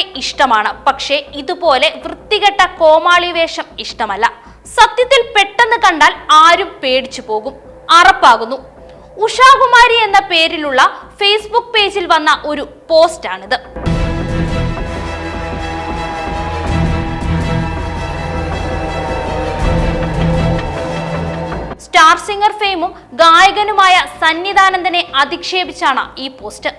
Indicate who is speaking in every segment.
Speaker 1: നടിമാരെ ഇഷ്ടമാണ്. പക്ഷേ ഇതുപോലെ വൃത്തികെട്ട കോമാളി വേഷം ഇഷ്ടമല്ല. സത്യത്തിൽ പെട്ടെന്ന് കണ്ടാൽ ആരും പേടിച്ചു പോകും. അറപ്പാകുന്നു. ഉഷാകുമാരി എന്ന പേരിലുള്ള ഫേസ്ബുക്ക് പേജിൽ വന്ന ഒരു പോസ്റ്റാണിത്. സ്റ്റാർ സിംഗർ ഫെയിമും ഗായകനുമായ സന്നിധാനന്ദനെ അധിക്ഷേപിച്ചാണ് ഈ പോസ്റ്റ്.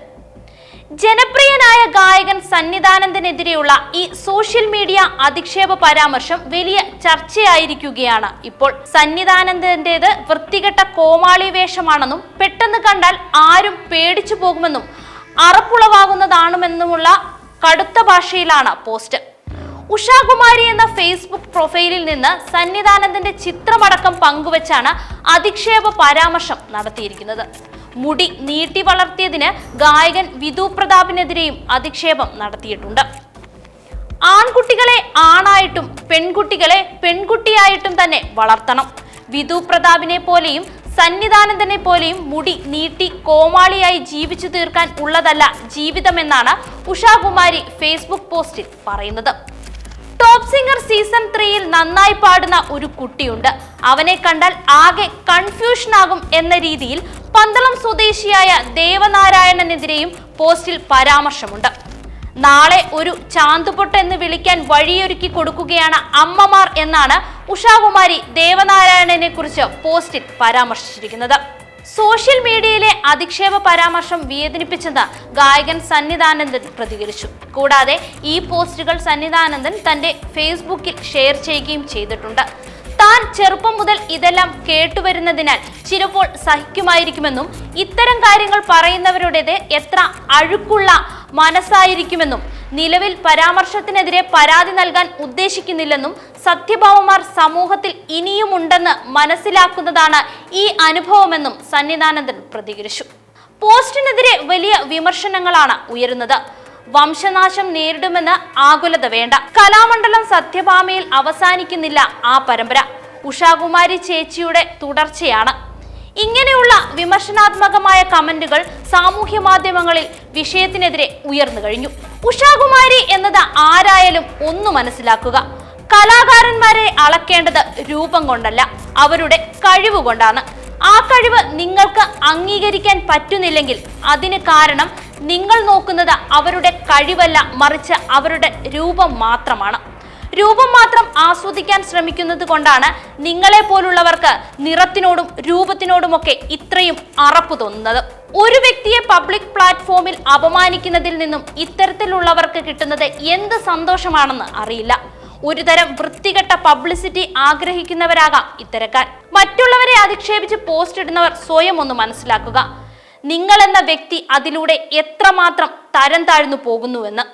Speaker 1: ജനപ്രിയനായ ഗായകൻ സന്നിധാനന്ദനെതിരെയുള്ള ഈ സോഷ്യൽ മീഡിയ അധിക്ഷേപ പരാമർശം വലിയ ചർച്ചയായിരിക്കുകയാണ്. ഇപ്പോൾ സന്നിധാനന്ദന്റേത് വൃത്തികെട്ട കോമാളി വേഷമാണെന്നും പെട്ടെന്ന് കണ്ടാൽ ആരും പേടിച്ചു പോകുമെന്നും അറപ്പുളവാകുന്നതാണെന്നുമുള്ള കടുത്ത ഭാഷയിലാണ് പോസ്റ്റ്. ഉഷാകുമാരി എന്ന ഫേസ്ബുക്ക് പ്രൊഫൈലിൽ നിന്ന് സന്നിധാനന്ദന്റെ ചിത്രമടക്കം പങ്കുവച്ചാണ് അധിക്ഷേപ പരാമർശം നടത്തിയിരിക്കുന്നത്. മുടി നീട്ടി വളർത്തിയതിന് ഗായകൻ വിധു പ്രതാപിനെതിരെയും അധിക്ഷേപം നടത്തിയിട്ടുണ്ട്. ആൺകുട്ടികളെ ആണായിട്ടും പെൺകുട്ടികളെ പെൺകുട്ടിയായിട്ടും തന്നെ വളർത്തണം. വിധു പ്രതാപിനെ പോലെയും സന്നിധാനന്ദനെ പോലെയും മുടി നീട്ടി കോമാളിയായി ജീവിച്ചു തീർക്കാൻ ഉള്ളതല്ല ജീവിതമെന്നാണ് ഉഷാകുമാരി ഫേസ്ബുക്ക് പോസ്റ്റിൽ പറയുന്നത്. സിംഗർ സീസൺ ത്രീയിൽ നന്നായി പാടുന്ന ഒരു കുട്ടിയുണ്ട്. അവനെ കണ്ടാൽ ആകെ കൺഫ്യൂഷൻ ആകും എന്ന രീതിയിൽ പന്തളം സ്വദേശിയായ ദേവനാരായണനെതിരെയും പോസ്റ്റിൽ പരാമർശമുണ്ട്. നാളെ ഒരു ചാന്തുപൊട്ട് എന്ന് വിളിക്കാൻ വഴിയൊരുക്കി കൊടുക്കുകയാണ് അമ്മമാർ എന്നാണ് ഉഷാകുമാരി ദേവനാരായണനെ കുറിച്ച് പോസ്റ്റിൽ പരാമർശിച്ചിരിക്കുന്നത്. സോഷ്യൽ മീഡിയയിലെ അധിക്ഷേപ പരാമർശം വേദനിപ്പിച്ചെന്ന് ഗായകൻ സന്നിധാനന്ദൻ പ്രതികരിച്ചു. കൂടാതെ ഈ പോസ്റ്റുകൾ സന്നിധാനന്ദൻ തന്റെ ഫേസ്ബുക്കിൽ ഷെയർ ചെയ്യുകയും ചെയ്തിട്ടുണ്ട്. താൻ ചെറുപ്പം മുതൽ ഇതെല്ലാം കേട്ടുവരുന്നതിനാൽ ചിലപ്പോൾ സഹിക്കുമായിരിക്കുമെന്നും ഇത്തരം കാര്യങ്ങൾ പറയുന്നവരുടേത് എത്ര അഴുക്കുള്ള മനസ്സായിരിക്കുമെന്നും നിലവിൽ പരാമർശത്തിനെതിരെ പരാതി നൽകാൻ ഉദ്ദേശിക്കുന്നില്ലെന്നും സത്യഭാമമാർ സമൂഹത്തിൽ ഇനിയുമുണ്ടെന്ന് മനസ്സിലാക്കുന്നതാണ് ഈ അനുഭവമെന്നും സന്നിധാനന്ദൻ പ്രതികരിച്ചു. പോസ്റ്റിനെതിരെ വലിയ വിമർശനങ്ങളാണ് ഉയരുന്നത്. വംശനാശം നേരിടുമെന്ന് ആകുലത വേണ്ട. കലാമണ്ഡലം സത്യഭാമയിൽ അവസാനിക്കുന്നില്ല ആ പരമ്പര. ഉഷാകുമാരി ചേച്ചിയുടെ തുടർച്ചയാണ്. ഇങ്ങനെയുള്ള വിമർശനാത്മകമായ കമന്റുകൾ സാമൂഹ്യ മാധ്യമങ്ങളിൽ വിഷയത്തിനെതിരെ ഉയർന്നു കഴിഞ്ഞു. ഉഷാകുമാരി എന്നത് ആരായാലും ഒന്ന് മനസ്സിലാക്കുക. കലാകാരന്മാരെ അളക്കേണ്ടത് രൂപം കൊണ്ടല്ല അവരുടെ കഴിവ് കൊണ്ടാണ്. ആ കഴിവ് നിങ്ങൾക്ക് അംഗീകരിക്കാൻ പറ്റുന്നില്ലെങ്കിൽ അതിന് കാരണം നിങ്ങൾ നോക്കുന്നത് അവരുടെ കഴിവല്ല മറിച്ച് അവരുടെ രൂപം മാത്രമാണ്. രൂപം മാത്രം ആസ്വദിക്കാൻ ശ്രമിക്കുന്നത് കൊണ്ടാണ് നിങ്ങളെ പോലുള്ളവർക്ക് നിറത്തിനോടും രൂപത്തിനോടുമൊക്കെ ഇത്രയും അറപ്പ് തോന്നുന്നത്. ഒരു വ്യക്തിയെ പബ്ലിക് പ്ലാറ്റ്ഫോമിൽ അപമാനിക്കുന്നതിൽ നിന്നും ഇത്തരത്തിലുള്ളവർക്ക് കിട്ടുന്നത് എന്ത് സന്തോഷമാണെന്ന് അറിയില്ല. ഒരു തരം വൃത്തികെട്ട പബ്ലിസിറ്റി ആഗ്രഹിക്കുന്നവരാകാം ഇത്തരക്കാർ. മറ്റുള്ളവരെ അധിക്ഷേപിച്ച് പോസ്റ്റ് ഇടുന്നവർ സ്വയം ഒന്ന് മനസ്സിലാക്കുക. നിങ്ങൾ എന്ന വ്യക്തി അതിലൂടെ എത്രമാത്രം തരം താഴ്ന്നു പോകുന്നുവെന്ന്.